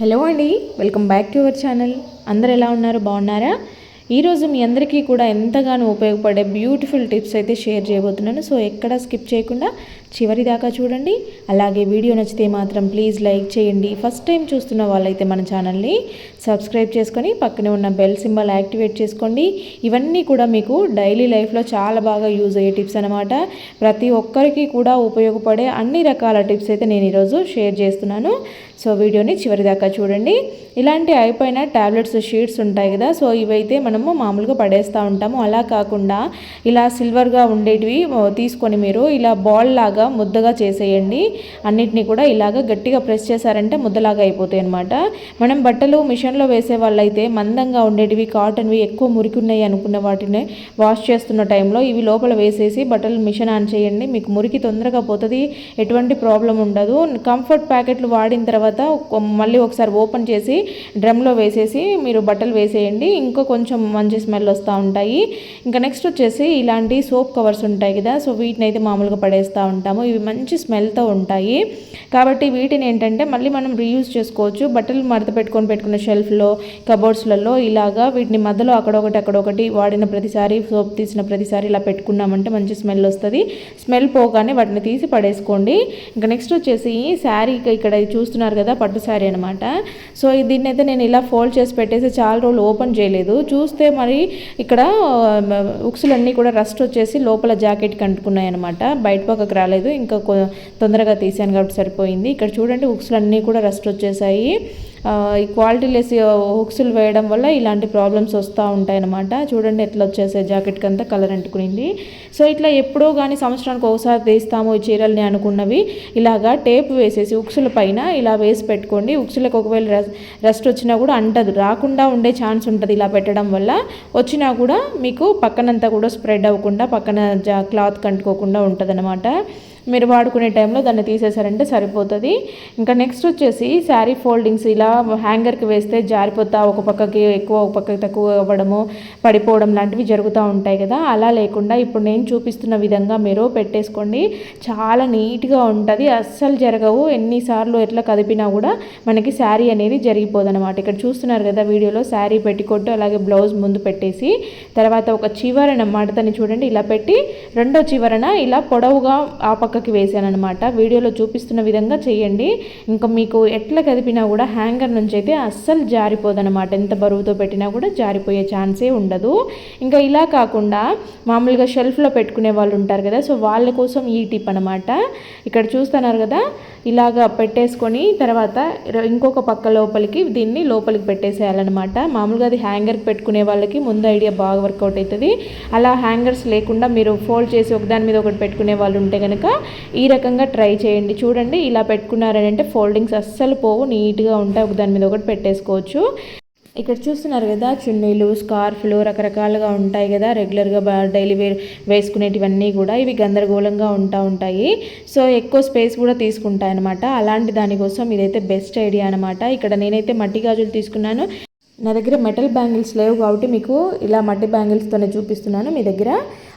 Hello అండి welcome back to our channel. అందరు ఎలా ఉన్నారు? బాగున్నారా? ఈరోజు మీ అందరికీ కూడా ఎంతగానో ఉపయోగపడే బ్యూటిఫుల్ టిప్స్ అయితే షేర్ చేయబోతున్నాను. సో ఎక్కడ స్కిప్ చేయకుండా చివరి దాకా చూడండి. అలాగే వీడియో నచ్చితే మాత్రం ప్లీజ్ లైక్ చేయండి. ఫస్ట్ టైం చూస్తున్న వాళ్ళైతే మన ఛానల్ని సబ్స్క్రైబ్ చేసుకొని పక్కనే ఉన్న బెల్ సింబల్ యాక్టివేట్ చేసుకోండి. ఇవన్నీ కూడా మీకు డైలీ లైఫ్లో చాలా బాగా యూజ్ అయ్యే టిప్స్ అనమాట ప్రతి ఒక్కరికి కూడా ఉపయోగపడే అన్ని రకాల టిప్స్ అయితే నేను ఈరోజు షేర్ చేస్తున్నాను. సో వీడియోని చివరి దాకా చూడండి. ఇలాంటి అయిపోయిన ట్యాబ్లెట్స్ షీట్స్ ఉంటాయి కదా. సో ఇవైతే మనము మామూలుగా పడేస్తూ ఉంటాము. అలా కాకుండా ఇలా సిల్వర్గా ఉండేటివి తీసుకొని మీరు ఇలా బాల్ లాగా ముద్దగా చేసేయండి. అన్నిటినీ కూడా ఇలాగ గట్టిగా ప్రెస్ చేశారంటే ముద్దలాగా అయిపోతాయి అనమాట మనం బట్టలు మిషన్లో వేసే వాళ్ళైతే మందంగా ఉండేటివి కాటన్వి ఎక్కువ మురికున్నాయి అనుకున్న వాటిని వాష్ చేస్తున్న టైంలో ఇవి లోపల వేసేసి బట్టలు మిషన్ ఆన్ చేయండి. మీకు మురికి తొందరగా పోతుంది ఎటువంటి ప్రాబ్లం ఉండదు. కంఫర్ట్ ప్యాకెట్లు వాడిన తర్వాత మళ్ళీ ఒకసారి ఓపెన్ చేసి డ్రమ్లో వేసేసి మీరు బట్టలు వేసేయండి. ఇంకా కొంచెం మంచి స్మెల్ వస్తూ ఉంటాయి. ఇంకా నెక్స్ట్ వచ్చేసి ఇలాంటి సోప్ కవర్స్ ఉంటాయి కదా సో వీటిని అయితే మామూలుగా పడేస్తూ ఉంటాము ఇవి మంచి స్మెల్తో ఉంటాయి. కాబట్టి వీటిని ఏంటంటే మళ్ళీ మనం రీయూజ్ చేసుకోవచ్చు. బట్టలు మడత పెట్టుకొని పెట్టుకున్న షెల్ఫ్లో కబోర్డ్స్లలో ఇలాగా వీటిని మధ్యలో అక్కడొకటి అక్కడొకటి వాడిన ప్రతిసారి సోప్ తీసిన ప్రతిసారి ఇలా పెట్టుకున్నామంటే మంచి స్మెల్ వస్తుంది. స్మెల్ పోగానే వాటిని తీసి పడేసుకోండి. ఇంకా నెక్స్ట్ వచ్చేసి శారీ ఇక్కడ చూస్తున్నారు కదా పట్టు శారీ అనమాట సో దీన్ని అయితే నేను ఇలా ఫోల్డ్ చేసి పెట్టేసి చాలా రోజులు ఓపెన్ చేయలేదు. చూస్తే మరి ఇక్కడ ఉక్సులన్నీ కూడా రస్ట్ వచ్చేసి లోపల జాకెట్కి అంటుకున్నాయి అనమాట బయట పక్కకు రాలేదు. ఇంకా కొ- తొందరగా తీసాను కాబట్టి సరిపోయింది. ఇక్కడ చూడండి ఉక్సులన్నీ కూడా రస్ట్ వచ్చేసాయి. ఈ క్వాలిటీ లెస్ హుక్స్లు వేయడం వల్ల ఇలాంటి ప్రాబ్లమ్స్ వస్తూ ఉంటాయన్నమాట. చూడండి ఎట్లా వచ్చేసే జాకెట్కి అంతా కలర్ అంటుకునింది సో ఇట్లా ఎప్పుడో కానీ సంవత్సరానికి ఒకసారి తీస్తాము ఈ చీరల్ని అనుకున్నవి. ఇలాగా టేప్ వేసేసి ఉక్సుల పైన ఇలా వేసి పెట్టుకోండి. ఉక్సులకు ఒకవేళ రెస్ట్ వచ్చినా కూడా అంటదు. రాకుండా ఉండే ఛాన్స్ ఉంటుంది ఇలా పెట్టడం వల్ల. వచ్చినా కూడా మీకు పక్కనంతా కూడా స్ప్రెడ్ అవ్వకుండా పక్కన జా క్లాత్ కంటుకోకుండా ఉంటుంది మీరు వాడుకునే టైంలో దాన్ని తీసేసారంటే సరిపోతుంది. ఇంకా నెక్స్ట్ వచ్చేసి శారీ ఫోల్డింగ్స్ ఇలా హ్యాంగర్కి వేస్తే జారిపోతా ఒక పక్కకి ఎక్కువ ఒక పక్కకి తక్కువ అవ్వడము పడిపోవడం లాంటివి జరుగుతూ ఉంటాయి కదా. అలా లేకుండా ఇప్పుడు నేను చూపిస్తున్న విధంగా మీరు పెట్టేసుకోండి. చాలా నీట్గా ఉంటుంది. అస్సలు జరగవు. ఎన్నిసార్లు ఎట్లా కదిపినా కూడా మనకి శారీ అనేది జరిగిపోదు అనమాట ఇక్కడ చూస్తున్నారు కదా వీడియోలో శారీ పెట్టికొట్టు అలాగే బ్లౌజ్ ముందు పెట్టేసి తర్వాత ఒక చివరన మడతని చూడండి ఇలా పెట్టి రెండో చివరన ఇలా పొడవుగా ఆ పక్క పక్కకి వేసాను అనమాట వీడియోలో చూపిస్తున్న విధంగా చేయండి. ఇంకా మీకు ఎట్లా కదిపినా కూడా హ్యాంగర్ నుంచి అయితే అస్సలు జారిపోదనమాట ఎంత బరువుతో పెట్టినా కూడా జారిపోయే ఛాన్సే ఉండదు. ఇంకా ఇలా కాకుండా మామూలుగా షెల్ఫ్లో పెట్టుకునే వాళ్ళు ఉంటారు కదా సో వాళ్ళ కోసం ఈ టిప్ అనమాట ఇక్కడ చూస్తున్నారు కదా ఇలాగా పెట్టేసుకొని తర్వాత ఇంకొక పక్క లోపలికి దీన్ని లోపలికి పెట్టేసేయాలన్నమాట. మామూలుగా అది హ్యాంగర్కి పెట్టుకునే వాళ్ళకి ముందు ఐడియా బాగా వర్కౌట్ అవుతుంది అలా హ్యాంగర్స్ లేకుండా మీరు ఫోల్డ్ చేసి ఒకదాని మీద ఒకటి పెట్టుకునే వాళ్ళు ఉంటే కనుక ఈ రకంగా ట్రై చేయండి. చూడండి ఇలా పెట్టుకున్నారని అంటే ఫోల్డింగ్స్ అస్సలు పోవు నీట్గా ఉంటాయి. ఒకదాని మీద ఒకటి పెట్టేసుకోవచ్చు. ఇక్కడ చూస్తున్నారు కదా చున్నీలు స్కార్ఫ్లు రకరకాలుగా ఉంటాయి కదా రెగ్యులర్గా డైలీ వేర్ వేసుకునేటివన్నీ కూడా ఇవి గందరగోళంగా ఉంటా ఉంటాయి. సో ఎక్కువ స్పేస్ కూడా తీసుకుంటాయి అనమాట అలాంటి దానికోసం ఇదైతే బెస్ట్ ఐడియా అనమాట ఇక్కడ నేనైతే మట్టి గాజులు తీసుకున్నాను. నా దగ్గర మెటల్ బ్యాంగిల్స్ లేవు కాబట్టి మీకు ఇలా మట్టి బ్యాంగిల్స్తోనే చూపిస్తున్నాను మీ దగ్గర.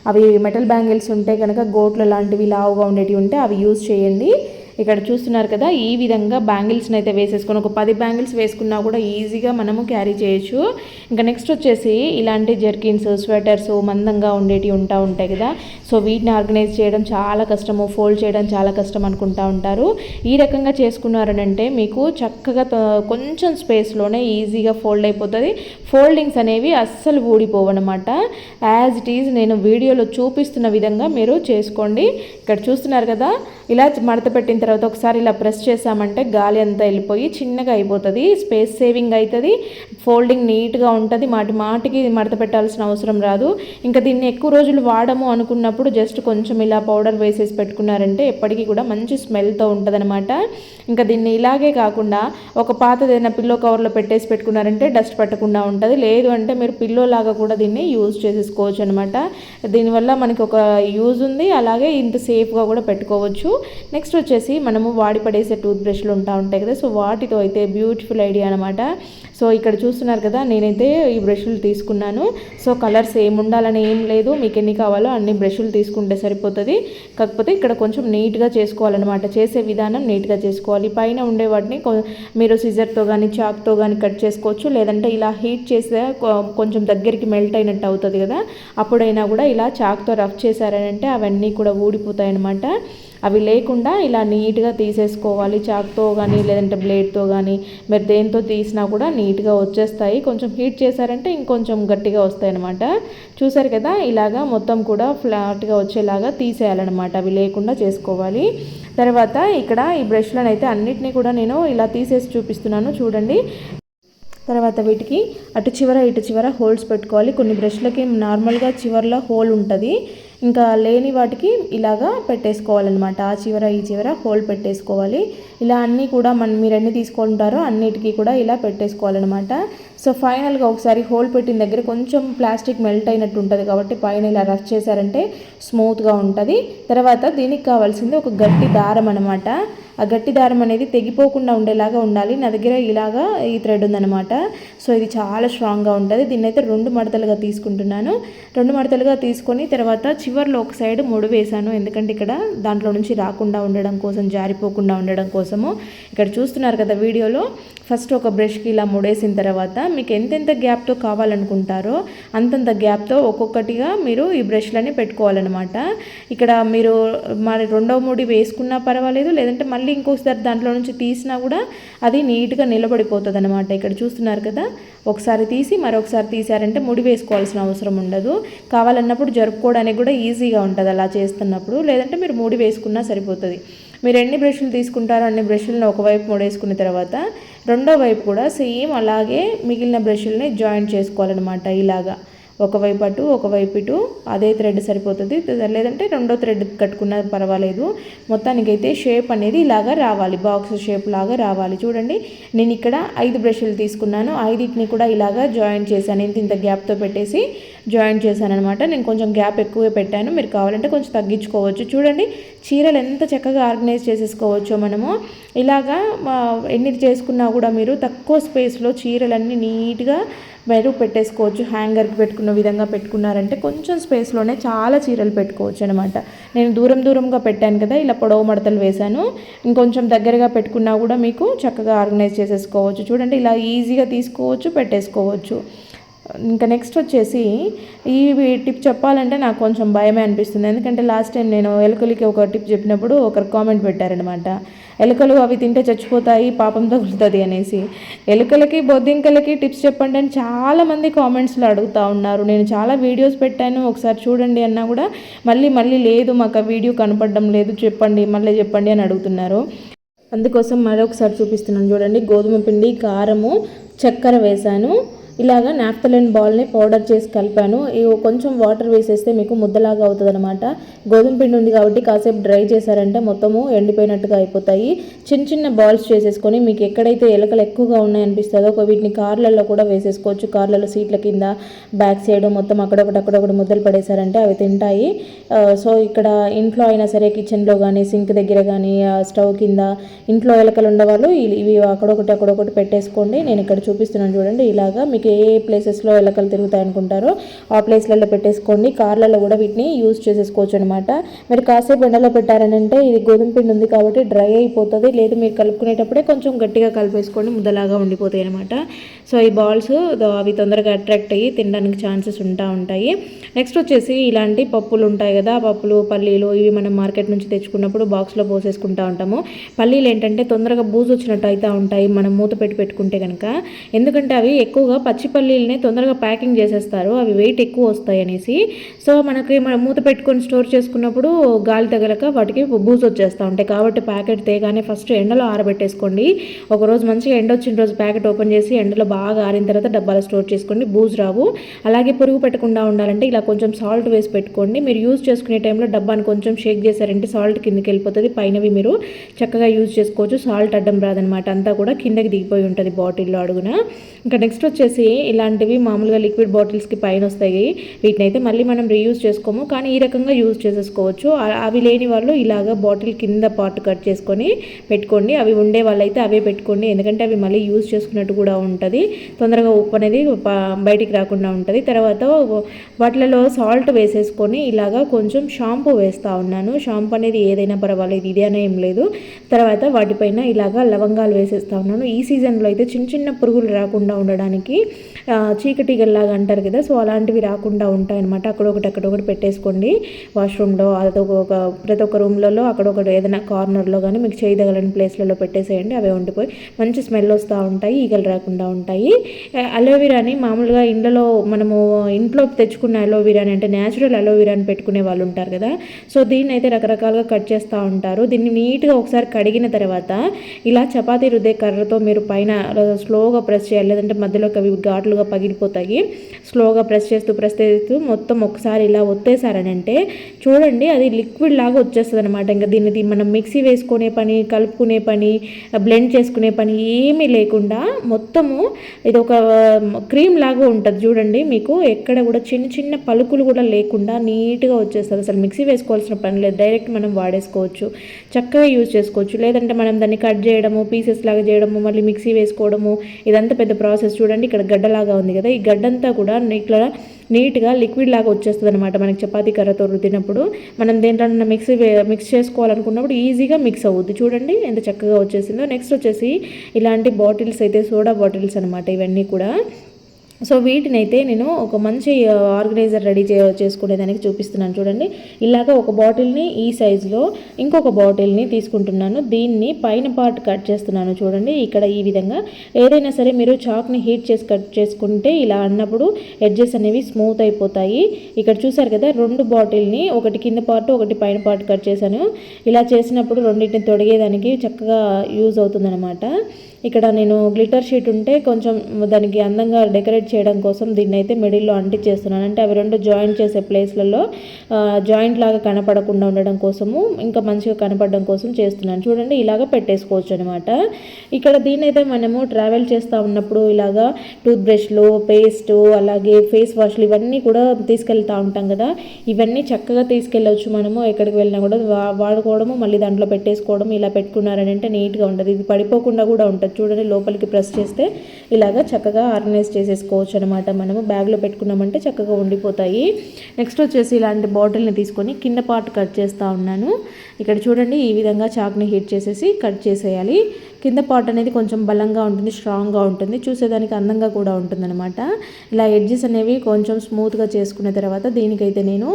అవి మెటల్ బ్యాంగిల్స్ ఉంటే కనుక గోట్లు లాంటివి లావుగా ఉండేటివి ఉంటే అవి యూజ్ చేయండి. ఇక్కడ చూస్తున్నారు కదా ఈ విధంగా బ్యాంగిల్స్ని అయితే వేసేసుకొని ఒక పది బ్యాంగిల్స్ వేసుకున్నా కూడా ఈజీగా మనము క్యారీ చేయొచ్చు. ఇంకా నెక్స్ట్ వచ్చేసి ఇలాంటి జర్కిన్స్ స్వెటర్స్ మందంగా ఉండేటివి ఉంటా ఉంటాయి కదా. సో వీటిని ఆర్గనైజ్ చేయడం చాలా కష్టము ఫోల్డ్ చేయడం చాలా కష్టం అనుకుంటా ఉంటారు. ఈ రకంగా చేసుకున్నారనంటే మీకు చక్కగా కొంచెం స్పేస్లోనే ఈజీగా ఫోల్డ్ అయిపోతుంది. ఫోల్డింగ్స్ అనేవి అస్సలు ఊడిపోవన్నమాట యాజ్ ఇట్ ఈజ్ నేను వీడియోలో చూపిస్తున్న విధంగా మీరు చేసుకోండి. ఇక్కడ చూస్తున్నారు కదా ఇలా మడత పెట్టిన తర్వాత తర్వాత ఒకసారి ఇలా ప్రెస్ చేసామంటే గాలి అంతా వెళ్ళిపోయి చిన్నగా అయిపోతుంది. స్పేస్ సేవింగ్ అవుతుంది ఫోల్డింగ్ నీట్గా ఉంటుంది. మాటి మాటికి మడత పెట్టాల్సిన అవసరం రాదు. ఇంకా దీన్ని ఎక్కువ రోజులు వాడము అనుకున్నప్పుడు జస్ట్ కొంచెం ఇలా పౌడర్ వేసేసి పెట్టుకున్నారంటే ఎప్పటికీ కూడా మంచి స్మెల్తో ఉంటుందన్నమాట. ఇంకా దీన్ని ఇలాగే కాకుండా ఒక పాతది ఏదైనా పిల్లో కవర్లో పెట్టేసి పెట్టుకున్నారంటే డస్ట్ పట్టకుండా ఉంటుంది. లేదు అంటే మీరు పిల్లో లాగా కూడా దీన్ని యూజ్ చేసేసుకోవచ్చు అనమాట దీనివల్ల మనకి ఒక యూజ్ ఉంది. అలాగే ఇంత సేఫ్గా కూడా పెట్టుకోవచ్చు. నెక్స్ట్ వచ్చేసి వచ్చేసి మనము వాడి పడేసే టూత్ బ్రష్లు ఉంటా ఉంటాయి కదా సో వాటితో అయితే బ్యూటిఫుల్ ఐడియా అనమాట సో ఇక్కడ చూస్తున్నారు కదా నేనైతే ఈ బ్రష్లు తీసుకున్నాను. సో కలర్స్ ఏమి ఉండాలని ఏం లేదు మీకు ఎన్ని కావాలో అన్ని బ్రష్లు తీసుకుంటే సరిపోతుంది. కాకపోతే ఇక్కడ కొంచెం నీట్గా చేసుకోవాలన్నమాట చేసే విధానం నీట్గా చేసుకోవాలి. పైన ఉండే వాటిని మీరు సిజర్తో కానీ చాక్తో కానీ కట్ చేసుకోవచ్చు. లేదంటే ఇలా హీట్ చేస్తే కొ- కొంచెం దగ్గరికి మెల్ట్ అయినట్టు అవుతుంది కదా అప్పుడైనా కూడా ఇలా చాక్తో రఫ్ చేశారంటే అవన్నీ కూడా ఊడిపోతాయి అన్నమాట అవి లేకుండా ఇలా నీట్గా తీసేసుకోవాలి. చాక్తో కానీ లేదంటే బ్లేడ్తో కానీ మీరు దేంతో తీసినా కూడా నీట్గా వచ్చేస్తాయి. కొంచెం హీట్ చేశారంటే ఇంకొంచెం గట్టిగా వస్తాయి అనమాట చూసారు కదా ఇలాగా మొత్తం కూడా ఫ్లాట్గా వచ్చేలాగా తీసేయాలన్నమాట. అవి లేకుండా చేసుకోవాలి. తర్వాత ఇక్కడ ఈ బ్రష్లను అయితే అన్నిటినీ కూడా నేను ఇలా తీసేసి చూపిస్తున్నాను. చూడండి. తర్వాత వీటికి అటు చివర ఇటు చివర హోల్స్ పెట్టుకోవాలి. కొన్ని బ్రష్లకి నార్మల్గా చివరిలో హోల్ ఉంటుంది. ఇంకా లేని వాటికి ఇలాగా పెట్టేసుకోవాలన్నమాట. ఆ చివర ఈ చివర హోల్ పెట్టేసుకోవాలి. ఇలా అన్నీ కూడా మన మీరు ఎన్ని తీసుకుంటారో అన్నిటికీ కూడా ఇలా పెట్టేసుకోవాలన్నమాట. సో ఫైనల్గా ఒకసారి హోల్ పెట్టిన దగ్గర కొంచెం ప్లాస్టిక్ మెల్ట్ అయినట్టు ఉంటుంది కాబట్టి పైన ఇలా రఫ్ చేశారంటే స్మూత్గా ఉంటుంది. తర్వాత దీనికి కావాల్సింది ఒక గట్టి దారం అనమాట ఆ గట్టి దారం అనేది తెగిపోకుండా ఉండేలాగా ఉండాలి. నా దగ్గర ఇలాగా ఈ థ్రెడ్ ఉందన్నమాట. సో ఇది చాలా స్ట్రాంగ్గా ఉంటుంది. దీన్ని అయితే రెండు మడతలుగా తీసుకుంటున్నాను. రెండు మడతలుగా తీసుకొని తర్వాత చివర్లో ఒక సైడ్ ముడి వేశాను. ఎందుకంటే ఇక్కడ దాంట్లో నుంచి రాకుండా ఉండడం కోసం జారిపోకుండా ఉండడం కోసము. ఇక్కడ చూస్తున్నారు కదా వీడియోలో. ఫస్ట్ ఒక బ్రష్కి ఇలా ముడేసిన తర్వాత మీకు ఎంతెంత గ్యాప్తో కావాలనుకుంటారో అంతంత గ్యాప్తో ఒక్కొక్కటిగా మీరు ఈ బ్రష్లని పెట్టుకోవాలన్నమాట. ఇక్కడ మీరు మరి రెండవ ముడి వేసుకున్నా పర్వాలేదు లేదంటే మళ్ళీ ఇంకోసారి దాంట్లో నుంచి తీసినా కూడా అది నీట్గా నిలబడిపోతుంది అనమాట ఇక్కడ చూస్తున్నారు కదా ఒకసారి తీసి మరొకసారి తీసారంటే ముడి వేసుకోవాల్సిన అవసరం ఉండదు. కావాలన్నప్పుడు జరుపుకోవడానికి కూడా ఈజీగా ఉంటుంది అలా చేస్తున్నప్పుడు. లేదంటే మీరు ముడి వేసుకున్నా సరిపోతుంది. మీరు ఎన్ని బ్రష్లు తీసుకుంటారో అన్ని బ్రష్లను ఒకవైపు ముడేసుకున్న తర్వాత రెండో వైపు కూడా సేమ్ అలాగే మిగిలిన బ్రష్లని జాయింట్ చేసుకోవాలన్నమాట ఇలాగా. ఒకవైపు అటు ఒకవైపు ఇటు అదే థ్రెడ్ సరిపోతుంది. లేదంటే రెండో థ్రెడ్ కట్టుకున్నా పర్వాలేదు. మొత్తానికైతే షేప్ అనేది ఇలాగా రావాలి. బాక్స్ షేప్ లాగా రావాలి. చూడండి నేను ఇక్కడ ఐదు బ్రష్లు తీసుకున్నాను. ఐదింటిని కూడా ఇలాగా జాయింట్ చేశాను. ఇంత ఇంత గ్యాప్తో పెట్టేసి జాయింట్ చేశాను అనమాట నేను కొంచెం గ్యాప్ ఎక్కువే పెట్టాను. మీరు కావాలంటే కొంచెం తగ్గించుకోవచ్చు. చూడండి చీరలు ఎంత చక్కగా ఆర్గనైజ్ చేసేసుకోవచ్చో మనము. ఇలాగా ఎన్ని చేసుకున్నా కూడా మీరు తక్కువ స్పేస్లో చీరలన్నీ నీట్గా మీరు పెట్టేసుకోవచ్చు. హ్యాంగర్కి పెట్టుకున్న విధంగా పెట్టుకున్నారంటే కొంచెం స్పేస్లోనే చాలా చీరలు పెట్టుకోవచ్చు అనమాట నేను దూరం దూరంగా పెట్టాను కదా ఇలా పొడవు మడతలు వేశాను. ఇంకొంచెం దగ్గరగా పెట్టుకున్నా కూడా మీకు చక్కగా ఆర్గనైజ్ చేసేసుకోవచ్చు. చూడండి ఇలా ఈజీగా తీసుకోవచ్చు పెట్టేసుకోవచ్చు. ఇంకా నెక్స్ట్ వచ్చేసి ఈ టిప్ చెప్పాలంటే నాకు కొంచెం భయమే అనిపిస్తుంది. ఎందుకంటే లాస్ట్ టైం నేను ఎలుకలకి ఒక టిప్ చెప్పినప్పుడు ఒకరు కామెంట్ పెట్టారనమాట ఎలుకలు అవి తింటే చచ్చిపోతాయి పాపం తగులుతుంది అనేసి. ఎలుకలకి బొద్దింకలకి టిప్స్ చెప్పండి అని చాలామంది కామెంట్స్లో అడుగుతూ ఉన్నారు. నేను చాలా వీడియోస్ పెట్టాను ఒకసారి చూడండి అన్నా కూడా మళ్ళీ మళ్ళీ లేదు మాకు ఆ వీడియో కనపడడం లేదు చెప్పండి మళ్ళీ చెప్పండి అని అడుగుతున్నారు. అందుకోసం మరొకసారి చూపిస్తున్నాను. చూడండి గోధుమ పిండి కారము చక్కెర వేశాను. ఇలాగా నాఫ్తలిన్ బాల్ని పౌడర్ చేసి కలిపాను. ఇవి కొంచెం వాటర్ వేసేస్తే మీకు ముద్దలాగా అవుతుంది అనమాట గోధుమ పిండి ఉంది కాబట్టి కాసేపు డ్రై చేశారంటే మొత్తము ఎండిపోయినట్టుగా అయిపోతాయి. చిన్న చిన్న బాల్స్ చేసేసుకొని మీకు ఎక్కడైతే ఎలకలు ఎక్కువగా ఉన్నాయనిపిస్తుందో ఒక వీటిని కార్లలో కూడా వేసేసుకోవచ్చు. కార్లలో సీట్ల కింద బ్యాక్ సైడ్ మొత్తం అక్కడొకటి అక్కడొకటి ముద్దలు పడేశారంటే అవి తింటాయి. సో ఇక్కడ ఇంట్లో అయినా సరే కిచెన్లో కానీ సింక్ దగ్గర కానీ స్టవ్ కింద ఇంట్లో ఎలకలు ఉండేవాళ్ళు ఇవి అక్కడొకటి అక్కడొకటి పెట్టేసుకోండి. నేను ఇక్కడ చూపిస్తున్నాను చూడండి. ఇలాగా మీకు ఏ ప్లేసెస్లో ఎలకలు తిరుగుతాయి అనుకుంటారో ఆ ప్లేస్లలో పెట్టేసుకోండి కార్లలో కూడా వీటిని యూజ్ చేసేసుకోవచ్చు అనమాట మీరు కాసేపు ఎండలో పెట్టారని అంటే ఇది గోధుమ పిండి ఉంది కాబట్టి డ్రై అయిపోతుంది. లేదు మీరు కలుపుకునేటప్పుడే కొంచెం గట్టిగా కలిపేసుకోండి ముద్దలాగా ఉండిపోతాయి అనమాట సో ఈ బాల్స్ అవి తొందరగా అట్రాక్ట్ అయ్యి తినడానికి ఛాన్సెస్ ఉంటా ఉంటాయి. నెక్స్ట్ వచ్చేసి ఇలాంటి పప్పులు ఉంటాయి కదా ఆ పప్పులు పల్లీలు ఇవి మనం మార్కెట్ నుంచి తెచ్చుకున్నప్పుడు బాక్స్లో పోసేసుకుంటా ఉంటాము. పల్లీలు ఏంటంటే తొందరగా బూజు వచ్చినట్టు అయితే ఉంటాయి మనం మూత పెట్టి పెట్టుకుంటే కనుక ఎందుకంటే అవి ఎక్కువగా పచ్చి పల్లీలని తొందరగా ప్యాకింగ్ చేసేస్తారు. అవి వెయిట్ ఎక్కువ వస్తాయి అనేసి సో మనకి మనం మూత పెట్టుకొని స్టోర్ చేసుకున్నప్పుడు గాలి తగలక వాటికి బూజు వచ్చేస్తూ ఉంటాయి. కాబట్టి ప్యాకెట్ తేగానే ఫస్ట్ ఎండలో ఆరబెట్టేసుకోండి. ఒక రోజు మంచిగా ఎండ వచ్చిన రోజు ప్యాకెట్ ఓపెన్ చేసి ఎండలో బాగా ఆరిన తర్వాత డబ్బాలో స్టోర్ చేసుకోండి. బూజు రావు. అలాగే పురుగు పెట్టకుండా ఉండాలంటే ఇలా కొంచెం సాల్ట్ వేసి పెట్టుకోండి. మీరు యూజ్ చేసుకునే టైంలో డబ్బాని కొంచెం షేక్ చేశారంటే సాల్ట్ కిందకి వెళ్ళిపోతుంది. పైనవి మీరు చక్కగా యూజ్ చేసుకోవచ్చు. సాల్ట్ అడ్డం రాదనమాట. అంతా కూడా కిందకి దిగిపోయి ఉంటుంది బాటిల్లో అడుగున. ఇంకా నెక్స్ట్ వచ్చేసి వచ్చేసి ఇలాంటివి మామూలుగా లిక్విడ్ బాటిల్స్కి పైన వస్తాయి వీటిని అయితే మళ్ళీ మనం రీయూజ్ చేసుకోము. కానీ ఈ రకంగా యూజ్ చేసేసుకోవచ్చు. అవి లేని వాళ్ళు ఇలాగ బాటిల్ కింద పార్ట్ కట్ చేసుకొని పెట్టుకోండి. అవి ఉండే వాళ్ళైతే అవే పెట్టుకోండి. ఎందుకంటే అవి మళ్ళీ యూజ్ చేసుకున్నట్టు కూడా ఉంటుంది. తొందరగా ఉప్పు అనేది బయటికి రాకుండా ఉంటుంది. తర్వాత వాటిలలో సాల్ట్ వేసేసుకొని ఇలాగా కొంచెం షాంపూ వేస్తూ ఉన్నాను. షాంపూ అనేది ఏదైనా పర్వాలేదు. ఇది అనే ఏం లేదు. తర్వాత వాటిపైన ఇలాగా లవంగాలు వేసేస్తా ఉన్నాను. ఈ సీజన్లో అయితే చిన్న చిన్న పురుగులు రాకుండా ఉండడానికి చీకటిగల్లాగా అంటారు కదా సో అలాంటివి రాకుండా ఉంటాయన్నమాట. అక్కడొకటి అక్కడొకటి పెట్టేసుకోండి. వాష్రూమ్లో అదొక ఒక ప్రతి ఒక్క రూమ్లలో అక్కడొకటి ఏదైనా కార్నర్లో కానీ మీకు చేయదగలని ప్లేస్లలో పెట్టేసేయండి అవే ఉండిపోయి మంచి స్మెల్ వస్తూ ఉంటాయి ఈగలు రాకుండా ఉంటాయి. అలోవెరాని మామూలుగా ఇండ్లలో మనము ఇంట్లో తెచ్చుకున్న అలోవీరాని అంటే న్యాచురల్ అలోవీరాని పెట్టుకునే వాళ్ళు ఉంటారు కదా సో దీన్ని అయితే రకరకాలుగా కట్ చేస్తూ ఉంటారు. దీన్ని నీట్గా ఒకసారి కడిగిన తర్వాత ఇలా చపాతీ రుద్దే కర్రతో మీరు పైన స్లోగా ప్రెస్ చేయాలి లేదంటే మధ్యలోకి అవి ఘాట్లుగా పగిలిపోతాయి. స్లోగా ప్రెస్ చేస్తూ ప్రెస్ చేస్తూ మొత్తం ఒకసారి ఇలా ఒత్తేసారనంటే చూడండి అది లిక్విడ్ లాగా వచ్చేస్తుంది అనమాట ఇంకా దీన్ని మనం మిక్సీ వేసుకునే పని కలుపుకునే పని బ్లెండ్ చేసుకునే పని ఏమీ లేకుండా మొత్తము ఇది ఒక క్రీమ్ లాగా ఉంటుంది చూడండి మీకు. ఎక్కడ కూడా చిన్న చిన్న పలుకులు కూడా లేకుండా నీట్గా వచ్చేస్తుంది. అసలు మిక్సీ వేసుకోవాల్సిన పని లేదు. డైరెక్ట్ మనం వాడేసుకోవచ్చు. చక్కగా యూజ్ చేసుకోవచ్చు. లేదంటే మనం దాన్ని కట్ చేయడము పీసెస్ లాగా చేయడము మళ్ళీ మిక్సీ వేసుకోవడము ఇదంతా పెద్ద ప్రాసెస్ చూడండి. ఇక్కడ గడ్డలాగా ఉంది కదా ఈ గడ్డంతా కూడా ఇట్లా నీట్గా లిక్విడ్ లాగా వచ్చేస్తుంది అనమాట మనకి చపాతీ కర్రతో రుద్దినప్పుడు. మనం దేంట్లో మిక్సీ మిక్స్ చేసుకోవాలనుకున్నప్పుడు ఈజీగా మిక్స్ అవుద్ది. చూడండి ఎంత చక్కగా వచ్చేసిందో. నెక్స్ట్ వచ్చేసి ఇలాంటి బాటిల్స్ అయితే సోడా బాటిల్స్ అనమాట ఇవన్నీ కూడా. సో వీటిని అయితే నేను ఒక మంచి ఆర్గనైజర్ రెడీ చే చేసుకునేదానికి చూపిస్తున్నాను. చూడండి. ఇలాగ ఒక బాటిల్ని ఈ సైజులో ఇంకొక బాటిల్ని తీసుకుంటున్నాను. దీన్ని పైన పార్ట్ కట్ చేస్తున్నాను చూడండి. ఇక్కడ ఈ విధంగా ఏదైనా సరే మీరు చాక్ని హీట్ చేసి కట్ చేసుకుంటే ఇలా అన్నప్పుడు ఎడ్జెస్ అనేవి స్మూత్ అయిపోతాయి. ఇక్కడ చూసారు కదా రెండు బాటిల్ని ఒకటి కింద పార్ట్ ఒకటి పైన పార్ట్ కట్ చేశాను. ఇలా చేసినప్పుడు రెండింటిని తొడిగేదానికి చక్కగా యూజ్ అవుతుందన్నమాట. ఇక్కడ నేను గ్లిటర్ షీట్ ఉంటే కొంచెం దానికి అందంగా డెకరేట్ చేయడం కోసం దీన్ని అయితే మిడిల్లో అంటించేస్తున్నాను అంటే అవి రెండు జాయింట్ చేసే ప్లేస్లలో జాయింట్ లాగా కనపడకుండా ఉండడం కోసము ఇంకా మంచిగా కనపడడం కోసం చేస్తున్నాను. చూడండి ఇలాగ పెట్టేసుకోవచ్చు అనమాట ఇక్కడ దీని అయితే మనము ట్రావెల్ చేస్తూ ఉన్నప్పుడు ఇలాగా టూత్ బ్రష్లు పేస్ట్ అలాగే ఫేస్ వాష్లు ఇవన్నీ కూడా తీసుకెళ్తా ఉంటాం కదా. ఇవన్నీ చక్కగా తీసుకెళ్ళవచ్చు మనము. ఎక్కడికి వెళ్ళినా కూడా వా- వాడుకోవడము మళ్ళీ దాంట్లో పెట్టేసుకోవడం ఇలా పెట్టుకున్నారని అంటే నీట్గా ఉంటుంది. ఇది పడిపోకుండా కూడా ఉంటుంది. చూడండి లోపలికి ప్రెస్ చేస్తే ఇలాగా చక్కగా ఆర్గనైజ్ చేసేసుకోవచ్చు అనమాట మనము బ్యాగ్లో పెట్టుకున్నామంటే చక్కగా ఉండిపోతాయి. నెక్స్ట్ వచ్చేసి ఇలాంటి బాటిల్ని తీసుకొని కింద పార్ట్ కట్ చేస్తూ ఉన్నాను. ఇక్కడ చూడండి ఈ విధంగా చాక్ని హీట్ చేసేసి కట్ చేసేయాలి. కింద పార్ట్ అనేది కొంచెం బలంగా ఉంటుంది స్ట్రాంగ్గా ఉంటుంది. చూసేదానికి అందంగా కూడా ఉంటుందన్నమాట. ఇలా ఎడ్జెస్ అనేవి కొంచెం స్మూత్గా చేసుకున్న తర్వాత దీనికైతే నేను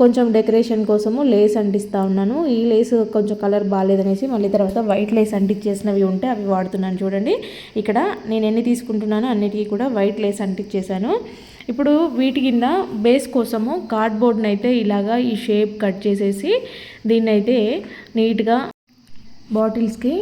కొంచెం డెకరేషన్ కోసము లేస్ అంటిస్తూ ఉన్నాను. ఈ లేస్ కొంచెం కలర్ బాగాలేదనేసి మళ్ళీ తర్వాత వైట్ లేస్ అంటించేసినవి ఉంటే అవి వాడుతున్నాను చూడండి. ఇక్కడ నేను ఎన్ని తీసుకుంటున్నానో అన్నిటికీ కూడా వైట్ లేస్ అంటించేసాను ఇప్పుడు వీటి కింద బేస్ కోసము కార్డ్బోర్డ్ని అయితే ఇలాగా ఈ షేప్ కట్ చేసేసి దీన్ని అయితే నీట్గా బాటిల్స్కి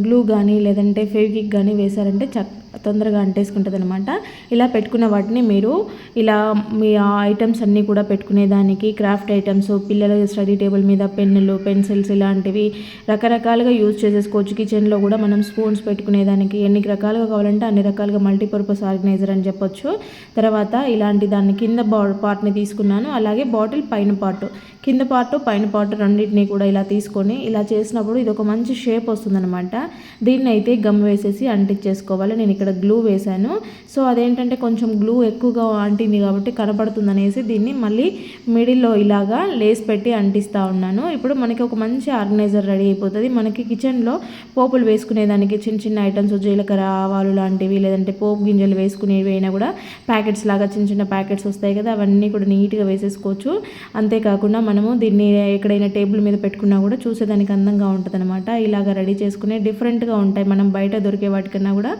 గ్లూ కానీ లేదంటే ఫెవిక్ కానీ వేశారంటే చక్ తొందరగా అంటేసుకుంటుంది అనమాట ఇలా పెట్టుకున్న వాటిని మీరు ఇలా మీ ఐటమ్స్ అన్నీ కూడా పెట్టుకునేదానికి క్రాఫ్ట్ ఐటమ్స్ పిల్లల స్టడీ టేబుల్ మీద పెన్నులు పెన్సిల్స్ ఇలాంటివి రకరకాలుగా యూజ్ చేసేసుకోవచ్చు. కిచెన్లో కూడా మనం స్పూన్స్ పెట్టుకునేదానికి ఎన్ని రకాలుగా కావాలంటే అన్ని రకాలుగా మల్టీపర్పస్ ఆర్గనైజర్ అని చెప్పొచ్చు. తర్వాత ఇలాంటి దాన్ని కింద బా పార్ట్ని తీసుకున్నాను. అలాగే బాటిల్ పైన పార్ట్ కింద పార్ట్ పైన పార్ట్ రెండింటిని కూడా ఇలా తీసుకొని ఇలా చేసినప్పుడు ఇది ఒక మంచి షేప్ వస్తుందన్నమాట. దీన్ని అయితే గమ్ వేసేసి అంటించేసుకోవాలి. నేను ఇక్కడ గ్లూ వేశాను. సో అదేంటంటే కొంచెం గ్లూ ఎక్కువగా అంటింది కాబట్టి కనపడుతుంది అనేసి దీన్ని మళ్ళీ మిడిల్లో ఇలాగా లేస్ పెట్టి అంటిస్తూ ఉన్నాను. ఇప్పుడు మనకి ఒక మంచి ఆర్గనైజర్ రెడీ అయిపోతుంది. మనకి కిచెన్లో పోపులు వేసుకునేదానికి చిన్న చిన్న ఐటమ్స్ జీలకర్ర ఆవాలు లాంటివి లేదంటే పోపు గింజలు వేసుకునేవి అయినా కూడా ప్యాకెట్స్ లాగా చిన్న చిన్న ప్యాకెట్స్ వస్తాయి కదా అవన్నీ కూడా నీట్గా వేసేసుకోవచ్చు. అంతేకాకుండా మనము దీన్ని ఎక్కడైనా టేబుల్ మీద పెట్టుకున్నా కూడా చూసేదానికి అందంగా ఉంటుంది అనమాట ఇలాగ రెడీ చేసుకునే డిఫరెంట్గా ఉంటాయి. మనం బయట దొరికే వాటికన్నా కూడా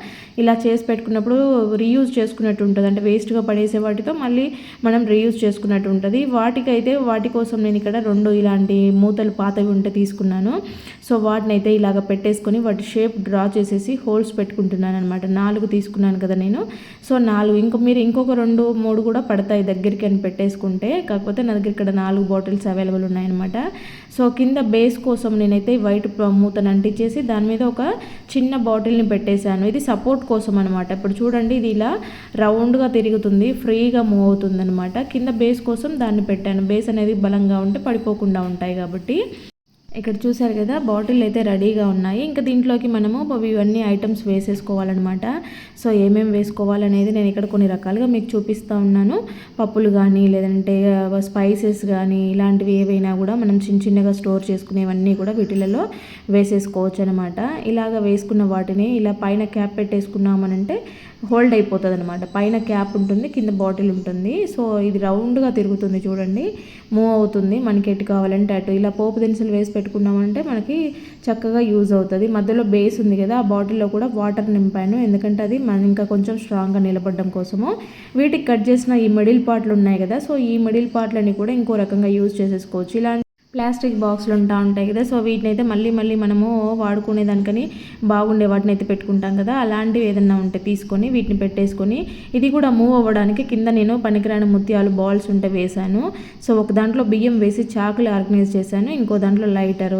ఇలా ఇలా చేసి పెట్టుకున్నప్పుడు రీయూజ్ చేసుకున్నట్టు ఉంటుంది. అంటే వేస్ట్గా పడేసే వాటితో మళ్ళీ మనం రీయూజ్ చేసుకున్నట్టు ఉంటుంది. వాటికైతే వాటి కోసం నేను ఇక్కడ రెండు ఇలాంటి మూతలు పాతవి ఉంటే తీసుకున్నాను. సో వాటిని అయితే ఇలాగ పెట్టేసుకొని వాటి షేప్ డ్రా చేసేసి హోల్స్ పెట్టుకుంటున్నాను అనమాట నాలుగు తీసుకున్నాను కదా నేను. సో నాలుగు ఇంకో మీరు ఇంకొక రెండు మూడు కూడా పడతాయి దగ్గరికి అని పెట్టేసుకుంటే. కాకపోతే నా దగ్గర ఇక్కడ నాలుగు బాటిల్స్ అవైలబుల్ ఉన్నాయన్నమాట. సో కింద బేస్ కోసం నేనైతే వైట్ మూతను అంటించేసి దాని మీద ఒక చిన్న బాటిల్ని పెట్టేశాను. ఇది సపోర్ట్ కోసం అనమాట ఇప్పుడు చూడండి ఇది ఇలా రౌండ్గా తిరుగుతుంది ఫ్రీగా మూవ్ అవుతుంది అనమాట కింద బేస్ కోసం దాన్ని పెట్టాను. బేస్ అనేది బలంగా ఉంటే పడిపోకుండా ఉంటాయి కాబట్టి. ఇక్కడ చూసారు కదా బాటిల్ అయితే రెడీగా ఉన్నాయి. ఇంకా దీంట్లోకి మనము ఇవన్నీ ఐటమ్స్ వేసేసుకోవాలన్నమాట. సో ఏమేమి వేసుకోవాలనేది నేను ఇక్కడ కొన్ని రకాలుగా మీకు చూపిస్తూ ఉన్నాను. పప్పులు కానీ లేదంటే స్పైసెస్ కానీ ఇలాంటివి ఏవైనా కూడా మనం చిన్న చిన్నగా స్టోర్ చేసుకునేవన్నీ కూడా వీటిలలో వేసేసుకోవచ్చు అనమాట ఇలాగ వేసుకున్న వాటిని ఇలా పైన క్యాప్ పెట్టేసుకున్నామనంటే హోల్డ్ అయిపోతుంది అనమాట పైన క్యాప్ ఉంటుంది కింద బాటిల్ ఉంటుంది. సో ఇది రౌండ్గా తిరుగుతుంది చూడండి. మూవ్ అవుతుంది మనకి ఎటు కావాలంటే అటు. ఇలా పోపు దినుసులు వేసి పెట్టుకున్నామంటే మనకి చక్కగా యూజ్ అవుతుంది. మధ్యలో బేస్ ఉంది కదా ఆ బాటిల్లో కూడా వాటర్ నింపాను. ఎందుకంటే అది మన ఇంకా కొంచెం స్ట్రాంగ్గా నిలబడడం కోసము. వీటికి కట్ చేసిన ఈ మిడిల్ పార్ట్లు ఉన్నాయి కదా సో ఈ మిడిల్ పార్ట్లని కూడా ఇంకో రకంగా యూజ్ చేసేసుకోవచ్చు. ఇలాంటి ప్లాస్టిక్ బాక్స్లు ఉంటా ఉంటాయి కదా. సో వీటిని అయితే మళ్ళీ మళ్ళీ మనము వాడుకునేదానికని బాగుండే వాటిని అయితే పెట్టుకుంటాం కదా. అలాంటివి ఏదన్నా ఉంటే తీసుకొని వీటిని పెట్టేసుకొని ఇది కూడా మూవ్ అవ్వడానికి కింద నేను పనికిరాని ముత్యాలు బాల్స్ ఉంటే వేశాను. సో ఒక దాంట్లో బియ్యం వేసి చాకులు ఆర్గనైజ్ చేశాను. ఇంకో దాంట్లో లైటర్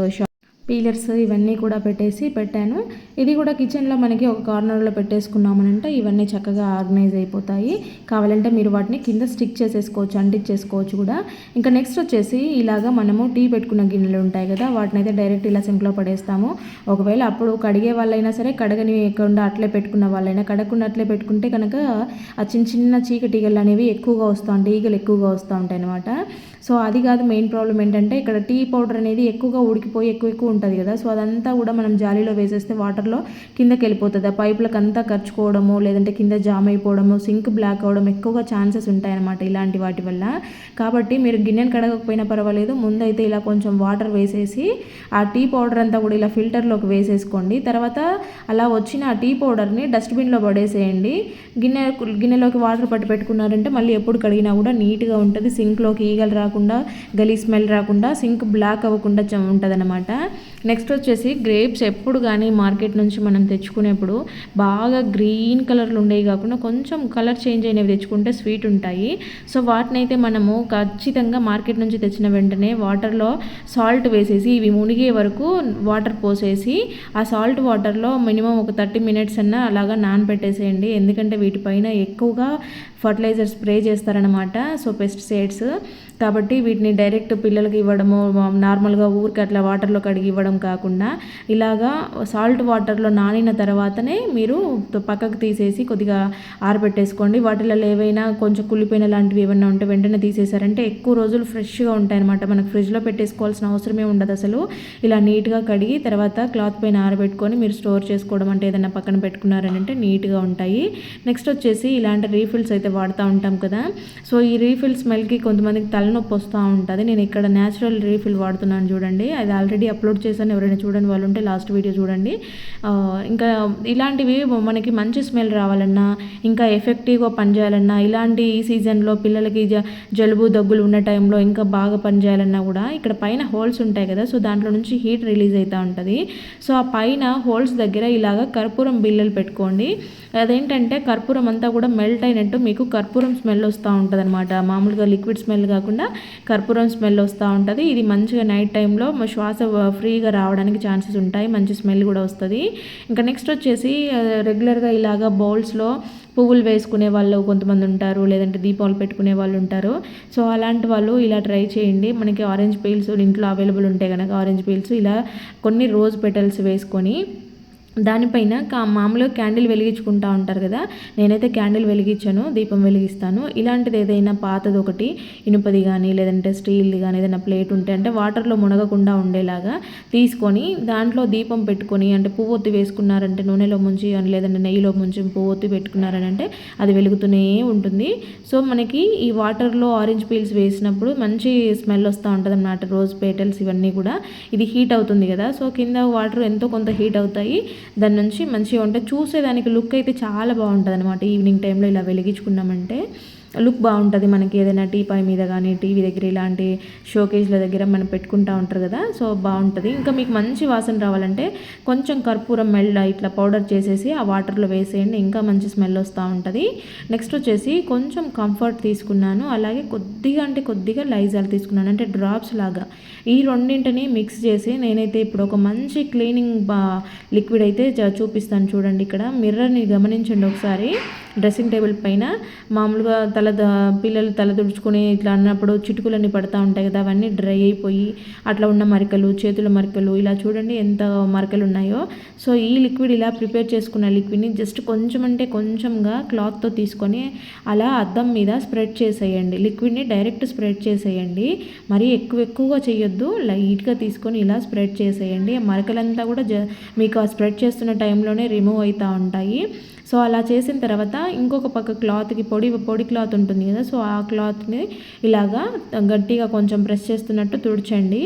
పీలర్స్ ఇవన్నీ కూడా పెట్టేసి పెట్టాను. ఇది కూడా కిచెన్లో మనకి ఒక కార్నర్లో పెట్టేసుకున్నామనంటే ఇవన్నీ చక్కగా ఆర్గనైజ్ అయిపోతాయి. కావాలంటే మీరు వాటిని కింద స్టిక్ చేసేసుకోవచ్చు అంటించేసుకోవచ్చు కూడా. ఇంకా నెక్స్ట్ వచ్చేసి ఇలాగా మనము టీ పెట్టుకున్న గిన్నెలు ఉంటాయి కదా వాటిని అయితే డైరెక్ట్ ఇలా సింక్లో పడేస్తాము. ఒకవేళ అప్పుడు కడిగే వాళ్ళైనా సరే కడగని ఎక్కడ అట్లే పెట్టుకున్న వాళ్ళైనా కడగకుండా అట్లే పెట్టుకుంటే కనుక ఆ చిన్న చిన్న చీకటీగలు అనేవి ఎక్కువగా వస్తూ ఉంటాయి ఈగలు ఎక్కువగా వస్తూ ఉంటాయి అనమాట సో అది కాదు మెయిన్ ప్రాబ్లం ఏంటంటే ఇక్కడ టీ పౌడర్ అనేది ఎక్కువగా ఉడికిపోయి ఎక్కువ ఎక్కువ ఉంటుంది కదా. సో అదంతా కూడా మనం జాలీలో వేసేస్తే వాటర్లో కిందకి వెళ్ళిపోతుంది. ఆ పైపులకు అంతా ఖర్చుకోవడము లేదంటే కింద జామ్ అయిపోవడము సింక్ బ్లాక్ అవ్వడం ఎక్కువగా ఛాన్సెస్ ఉంటాయన్నమాట ఇలాంటి వాటి వల్ల. కాబట్టి మీరు గిన్నెను కడగకపోయినా పర్వాలేదు. ముందైతే ఇలా కొంచెం వాటర్ వేసేసి ఆ టీ పౌడర్ అంతా కూడా ఇలా ఫిల్టర్లోకి వేసేసుకోండి. తర్వాత అలా వచ్చిన ఆ టీ పౌడర్ని డస్ట్బిన్లో పడేసేయండి. గిన్నె గిన్నెలోకి వాటర్ పట్టి పెట్టుకున్నారంటే మళ్ళీ ఎప్పుడు కడిగినా కూడా నీట్గా ఉంటుంది. సింక్లోకి ఈగలు రాకుండా గలీ స్మెల్ రాకుండా సింక్ బ్లాక్ అవ్వకుండా ఉంటుంది అనమాట నెక్స్ట్ వచ్చేసి గ్రేప్స్ ఎప్పుడు కానీ మార్కెట్ నుంచి మనం తెచ్చుకునేప్పుడు బాగా గ్రీన్ కలర్లు ఉండేవి కాకుండా కొంచెం కలర్ చేంజ్ అయినవి తెచ్చుకుంటే స్వీట్ ఉంటాయి. సో వాటిని అయితే మనము ఖచ్చితంగా మార్కెట్ నుంచి తెచ్చిన వెంటనే వాటర్లో సాల్ట్ వేసేసి ఇవి మునిగే వరకు వాటర్ పోసేసి ఆ సాల్ట్ వాటర్లో మినిమం ఒక థర్టీ మినిట్స్ అన్న అలాగా నానబెట్టేసేయండి. ఎందుకంటే వీటిపైన ఎక్కువగా ఫర్టిలైజర్ స్ప్రే చేస్తారనమాట సో పెస్టిసైడ్స్ కాబట్టి వీటిని డైరెక్ట్ పిల్లలకి ఇవ్వడము నార్మల్గా ఊరికి అట్లా వాటర్లో కడిగి ఇవ్వడం కాకుండా ఇలాగా సాల్ట్ వాటర్లో నానిన తర్వాతనే మీరు పక్కకు తీసేసి కొద్దిగా ఆరబెట్టేసుకోండి. వాటిలో ఏవైనా కొంచెం కుళ్ళిపోయిన లాంటివి ఏమైనా ఉంటే వెంటనే తీసేసారంటే ఎక్కువ రోజులు ఫ్రెష్గా ఉంటాయన్నమాట. మనకు ఫ్రిడ్జ్లో పెట్టేసుకోవాల్సిన అవసరమే ఉండదు అసలు. ఇలా నీట్గా కడిగి తర్వాత క్లాత్ పైన ఆరబెట్టుకొని మీరు స్టోర్ చేసుకోవడం అంటే ఏదైనా పక్కన పెట్టుకున్నారనంటే నీట్గా ఉంటాయి. నెక్స్ట్ వచ్చేసి ఇలాంటి రీఫిల్స్ అయితే వాడుతూ ఉంటాం కదా. సో ఈ రీఫిల్ స్మెల్కి కొంతమందికి తల తలనొప్పి వస్తూ ఉంటుంది. నేను ఇక్కడ న్యాచురల్ రీఫిల్ వాడుతున్నాను చూడండి. అది ఆల్రెడీ అప్లోడ్ చేశాను. ఎవరైనా చూడని వాళ్ళు ఉంటే లాస్ట్ వీడియో చూడండి. ఇంకా ఇలాంటివి మనకి మంచి స్మెల్ రావాలన్నా ఇంకా ఎఫెక్టివ్గా పనిచేయాలన్నా ఇలాంటి ఈ సీజన్లో పిల్లలకి జలుబు దగ్గులు ఉన్న టైంలో ఇంకా బాగా పనిచేయాలన్నా కూడా ఇక్కడ పైన హోల్స్ ఉంటాయి కదా. సో దాంట్లో నుంచి హీట్ రిలీజ్ అవుతూ ఉంటుంది. సో ఆ పైన హోల్స్ దగ్గర ఇలాగ కర్పూరం బిల్లలు పెట్టుకోండి. అదేంటంటే కర్పూరం అంతా కూడా మెల్ట్ అయినట్టు మీకు కర్పూరం స్మెల్ వస్తూ ఉంటుంది అనమాట మామూలుగా లిక్విడ్ స్మెల్ కాకుండా కర్పూరం స్మెల్ వస్తూ ఉంటుంది. ఇది మంచిగా నైట్ టైంలో శ్వాస ఫ్రీగా రావడానికి ఛాన్సెస్ ఉంటాయి. మంచి స్మెల్ కూడా వస్తుంది. ఇంకా నెక్స్ట్ వచ్చేసి రెగ్యులర్గా ఇలాగా బౌల్స్లో పువ్వులు వేసుకునే వాళ్ళు కొంతమంది ఉంటారు. లేదంటే దీపాలు పెట్టుకునే వాళ్ళు ఉంటారు. సో అలాంటి వాళ్ళు ఇలా ట్రై చేయండి. మనకి ఆరెంజ్ పీల్స్ ఇంట్లో అవైలబుల్ ఉంటాయి కనుక ఆరెంజ్ పీల్స్ ఇలా కొన్ని రోజ్ పెటల్స్ వేసుకొని దానిపైన కా మామూలుగా క్యాండిల్ వెలిగించుకుంటూ ఉంటారు కదా నేనైతే క్యాండిల్ వెలిగించాను దీపం వెలిగిస్తాను. ఇలాంటిది ఏదైనా పాతది ఒకటి ఇనుపది కానీ లేదంటే స్టీల్ది కానీ ఏదైనా ప్లేట్ ఉంటే అంటే వాటర్లో మునగకుండా ఉండేలాగా తీసుకొని దాంట్లో దీపం పెట్టుకొని అంటే పువ్వొత్తి వేసుకున్నారంటే నూనెలో ముంచి అని లేదంటే నెయ్యిలో ముంచి పువ్వొత్తి పెట్టుకున్నారని అంటే అది వెలుగుతూనే ఉంటుంది. సో మనకి ఈ వాటర్లో ఆరెంజ్ పీల్స్ వేసినప్పుడు మంచి స్మెల్ వస్తూ ఉంటుంది అన్నమాట రోజ్ పేటల్స్ ఇవన్నీ కూడా. ఇది హీట్ అవుతుంది కదా సో కింద వాటర్ ఎంతో కొంత హీట్ అవుతాయి. దాని నుంచి మంచిగా ఉంటే చూసేదానికి లుక్ అయితే చాలా బాగుంటుంది అనమాట ఈవినింగ్ టైంలో ఇలా వెలిగించుకున్నామంటే లుక్ బాగుంటుంది మనకి ఏదైనా టీ పై మీద కానీ టీవీ దగ్గర ఇలాంటి షోకేజ్ల దగ్గర మనం పెట్టుకుంటూ ఉంటారు కదా. సో బాగుంటుంది. ఇంకా మీకు మంచి వాసన రావాలంటే కొంచెం కర్పూరం మెల్ల ఇట్లా పౌడర్ చేసేసి ఆ వాటర్లో వేసేయండి. ఇంకా మంచి స్మెల్ వస్తూ ఉంటుంది. నెక్స్ట్ వచ్చేసి కొంచెం కంఫర్ట్ తీసుకున్నాను. అలాగే కొద్దిగా అంటే కొద్దిగా లైజాల్ తీసుకున్నాను. అంటే డ్రాప్స్ లాగా. ఈ రెండింటిని మిక్స్ చేసి నేనైతే ఇప్పుడు ఒక మంచి క్లీనింగ్ బా లిక్విడ్ అయితే చూపిస్తాను చూడండి ఇక్కడ. మిర్రర్ని గమనించండి ఒకసారి. డ్రెస్సింగ్ టేబుల్ పైన. మామూలుగా తల పిల్లలు తల తుడుచుకొని ఇట్లా అన్నప్పుడు చిటుకులన్నీ పడుతూ ఉంటాయి కదా అవన్నీ డ్రై అయిపోయి అట్లా ఉన్న మరికలు చేతుల మరికలు ఇలా చూడండి ఎంత మరకలు ఉన్నాయో. సో ఈ లిక్విడ్ ఇలా ప్రిపేర్ చేసుకున్న లిక్విడ్ని జస్ట్ కొంచెం అంటే కొంచెంగా క్లాత్తో తీసుకొని అలా అద్దం మీద స్ప్రెడ్ చేసేయండి. లిక్విడ్ని డైరెక్ట్ స్ప్రెడ్ చేసేయండి. మరీ ఎక్కువ ఎక్కువగా చేయొద్దు లైట్గా తీసుకొని ఇలా స్ప్రెడ్ చేసేయండి. మరకలంతా కూడా జ మీకు ఆ స్ప్రెడ్ చేస్తున్న టైంలోనే రిమూవ్ అవుతూ ఉంటాయి. సో అలా చేసిన తర్వాత ఇంకొక పక్క క్లాత్కి పొడి పొడి క్లాత్ ఉంటుంది కదా సో ఆ క్లాత్ని ఇలాగా గట్టిగా కొంచెం ప్రెస్ చేస్తున్నట్టు తుడిచండి.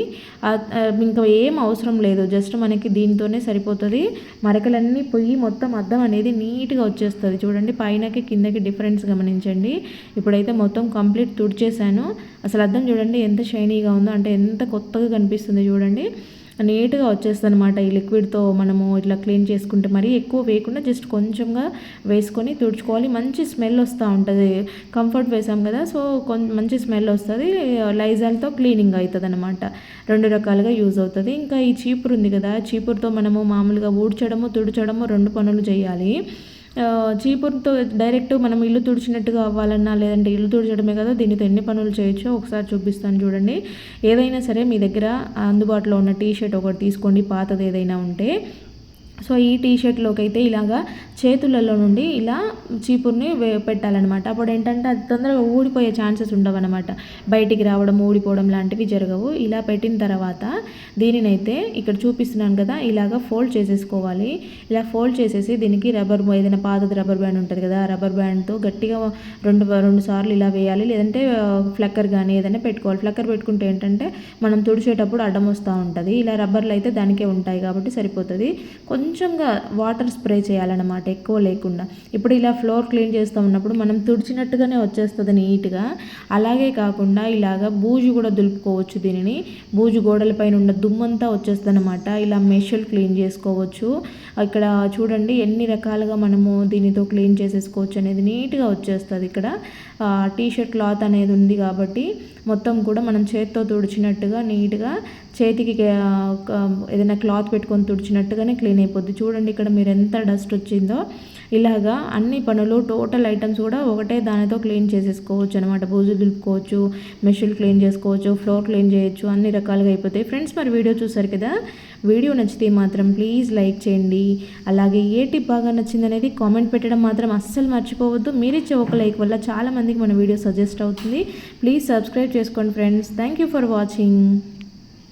ఇంకా ఏం అవసరం లేదు జస్ట్ మనకి దీంతోనే సరిపోతుంది. మరకలన్నీ పొయ్యి మొత్తం అద్దం అనేది నీట్గా వచ్చేస్తుంది. చూడండి పైనకి కిందకి డిఫరెన్స్ గమనించండి. ఇప్పుడైతే మొత్తం కంప్లీట్ తుడిచేసాను అసలు అద్దం చూడండి ఎంత షైనీగా ఉందో అంటే ఎంత కొత్తగా కనిపిస్తుంది చూడండి. నీట్గా వచ్చేస్తుంది అనమాట ఈ లిక్విడ్తో మనము ఇట్లా క్లీన్ చేసుకుంటే మరీ ఎక్కువ వేయకుండా జస్ట్ కొంచెంగా వేసుకొని తుడుచుకోవాలి. మంచి స్మెల్ వస్తూ ఉంటుంది. కంఫర్ట్ వేసాం కదా సో కొం మంచి స్మెల్ వస్తుంది. లైజాల్తో క్లీనింగ్ అవుతుంది అనమాట రెండు రకాలుగా యూజ్ అవుతుంది. ఇంకా ఈ చీపురు ఉంది కదా చీపురుతో మనము మామూలుగా ఊడ్చడము తుడచడము రెండు పనులు చేయాలి. చీపురుతో డైరెక్ట్ మనం ఇల్లు తుడిచినట్టుగా అవ్వాలన్నా లేదంటే ఇల్లు తుడిచడమే కదా దీనితో ఎన్ని పనులు చేయొచ్చో ఒకసారి చూపిస్తాను చూడండి. ఏదైనా సరే మీ దగ్గర అందుబాటులో ఉన్న టీ షర్ట్ ఒకటి తీసుకోండి పాతది ఏదైనా ఉంటే. సో ఈ టీ షర్ట్లోకి అయితే ఇలాగా చేతులలో నుండి ఇలా చీపుర్ని పెట్టాలన్నమాట. అప్పుడు ఏంటంటే అది తొందరగా ఊడిపోయే ఛాన్సెస్ ఉండవన్నమాట. బయటికి రావడం ఊడిపోవడం లాంటివి జరగవు. ఇలా పెట్టిన తర్వాత దీనినైతే ఇక్కడ చూపిస్తున్నాను కదా ఇలాగ ఫోల్డ్ చేసేసుకోవాలి. ఇలా ఫోల్డ్ చేసేసి దీనికి రబ్బర్ ఏదైనా పాతది రబ్బర్ బ్యాండ్ ఉంటుంది కదా రబ్బర్ బ్యాండ్తో గట్టిగా రెండు రెండు సార్లు ఇలా వేయాలి. లేదంటే ఫ్లక్కర్ కానీ ఏదైనా పెట్టుకోవాలి. ఫ్లక్కర్ పెట్టుకుంటే ఏంటంటే మనం తుడిచేటప్పుడు అడ్డం వస్తూ ఉంటుంది. ఇలా రబ్బర్లు అయితే దానికే ఉంటాయి కాబట్టి సరిపోతుంది. కొంచెంగా వాటర్ స్ప్రే చేయాలన్నమాట. అనమాట ఎక్కువ లేకుండా. ఇప్పుడు ఇలా ఫ్లోర్ క్లీన్ చేస్తూ ఉన్నప్పుడు మనం తుడిచినట్టుగానే వచ్చేస్తుంది నీట్గా. అలాగే కాకుండా ఇలాగ బూజు కూడా దులుపుకోవచ్చు దీనిని. బూజు గోడలపైన ఉన్న దుమ్మంతా వచ్చేస్తుంది అనమాట ఇలా మెషల్ క్లీన్ చేసుకోవచ్చు. ఇక్కడ చూడండి ఎన్ని రకాలుగా మనము దీనితో క్లీన్ చేసేసుకోవచ్చు అనేది నీట్గా వచ్చేస్తుంది ఇక్కడ. టీ షర్ట్ క్లాత్ అనేది ఉంది కాబట్టి మొత్తం కూడా మనం చేత్తో తుడిచినట్టుగా నీట్గా చేతికి ఏదైనా క్లాత్ పెట్టుకొని తుడిచినట్టుగానే క్లీన్ అయిపోద్ది. చూడండి ఇక్కడ మీరు ఎంత డస్ట్ వచ్చిందో. ఇలాగా అన్ని పనులు టోటల్ ఐటమ్స్ కూడా ఒకటే దానితో క్లీన్ చేసేసుకోవచ్చు అనమాట బూజు దులుపుకోవచ్చు మెషిన్ క్లీన్ చేసుకోవచ్చు ఫ్లోర్ క్లీన్ చేయొచ్చు అన్ని రకాలుగా అయిపోతాయి. ఫ్రెండ్స్ మరి వీడియో చూసారు కదా? వీడియో నచ్చితే మాత్రం ప్లీజ్ లైక్ చేయండి. అలాగే ఏ టిప్ బాగా నచ్చింది అనేది కామెంట్ పెట్టడం మాత్రం అస్సలు మర్చిపోవద్దు. మీరిచ్చే ఒక లైక్ వల్ల చాలామందికి మన వీడియో సజెస్ట్ అవుతుంది. ప్లీజ్ సబ్స్క్రైబ్ చేసుకోండి friends. Thank you for watching.